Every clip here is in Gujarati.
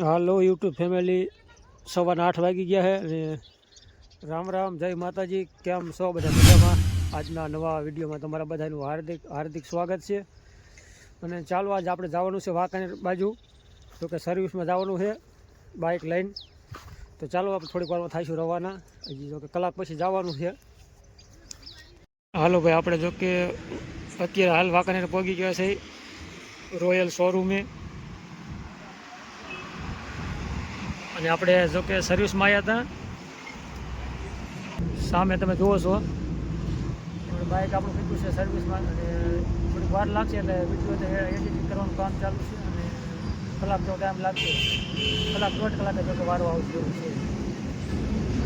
હાલો યુટ્યુબ ફેમિલી સવારના આઠ વાગી ગયા છે અને રામ રામ, જય માતાજી. કેમ છો બધા મજામાં? આજના નવા વિડીયોમાં તમારા બધાનું હાર્દિક હાર્દિક સ્વાગત છે. અને ચાલો, આજ આપણે જવાનું છે વાંકાનેર બાજુ. તો કે સર્વિસમાં જવાનું છે બાઇક લઈને. તો ચાલો, આપણે થોડીક વારમાં થઈશું રવાના. હજી જો કે કલાક પછી જવાનું છે. હાલો ભાઈ, આપણે જો કે અત્યારે હાલ વાંકાનેર પહોંચી ગયા છે રોયલ શોરૂમે અને આપણે જો કે સર્વિસમાં આવ્યા હતા. સામે તમે જુઓ છો. બાઇક આપણું કીધું છે સર્વિસમાં અને થોડીક વાર લાગશે એટલે વીડિયો એડિટિંગ કરવાનું કામ ચાલુ છે અને કલાક જો ટાઈમ લાગશે. કલાક દોઢ કલાકે જો કે વારો આવશે એવું છે.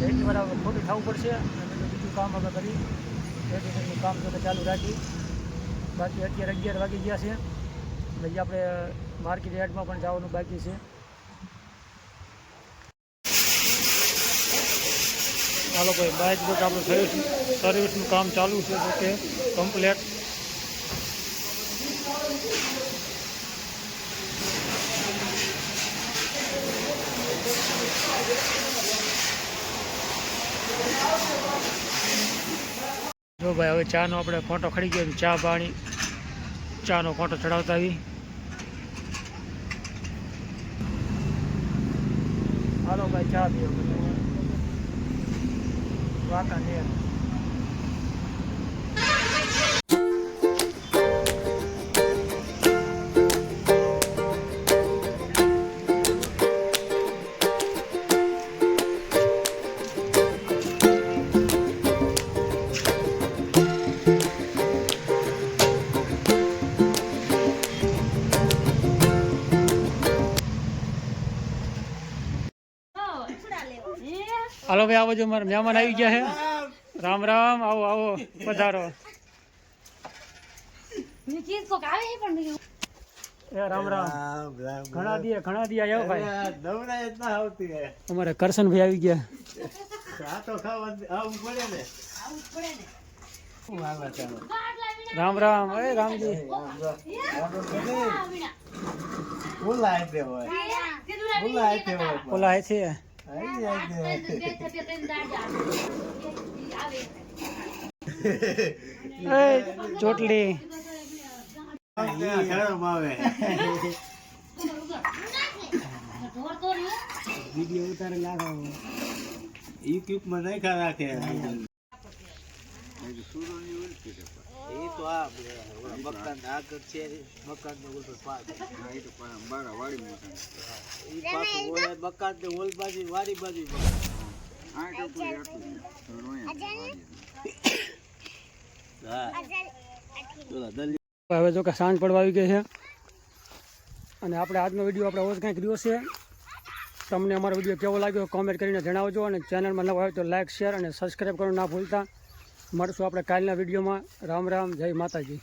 એટલી વાર ખોટી થવું પડશે અને બીજું કામ અમે કરી. એડિટિંગનું કામ જો કે ચાલુ રાખી. બાકી અત્યારે અગિયાર વાગી ગયા છે. પછી આપણે માર્કેટ યાર્ડમાં પણ જવાનું બાકી છે. ચાલો ભાઈ બાઇક કે આપણું સર્વિસ સર્વિસનું કામ ચાલુ છે કે કમ્પ્લેટ જો ભાઈ, હવે ચાનો આપણે ફોટો ખડી ગયો ચા પાણી. ચાનો ફોટો ચડાવતા આવી. હાલો ભાઈ, ચા 我要感谢 હાલો ભાઈ આવો જો મારા મહેમાન આવી ગયા છે. રામ રામ આવો આવો પધારો. છે ઘણા દિયે ભાઈ. હે. અમારે આવી ગયા. રામ રામ એ રામજી. બોલાય ને બોલાય હે છે. ચોટલી. વીડિયો ઉતારે લાગો યુટ્યુબમાં નહીં રાખે હવે જો કે સાંજ પડવા આવી ગઈ છે. અને આપણે આજનો વીડિયો આપણે ઓછ કંઈક રહ્યો છે. તમને અમારો વીડિયો કેવો લાગ્યો કોમેન્ટ કરીને જણાવજો અને ચેનલમાં નવા હોય તો લાઇક શેર અને સબસ્ક્રાઈબ કરવાનું ના ભૂલતા. મળશું આપણે કાલના વિડીયોમાં. રામ રામ જય માતાજી.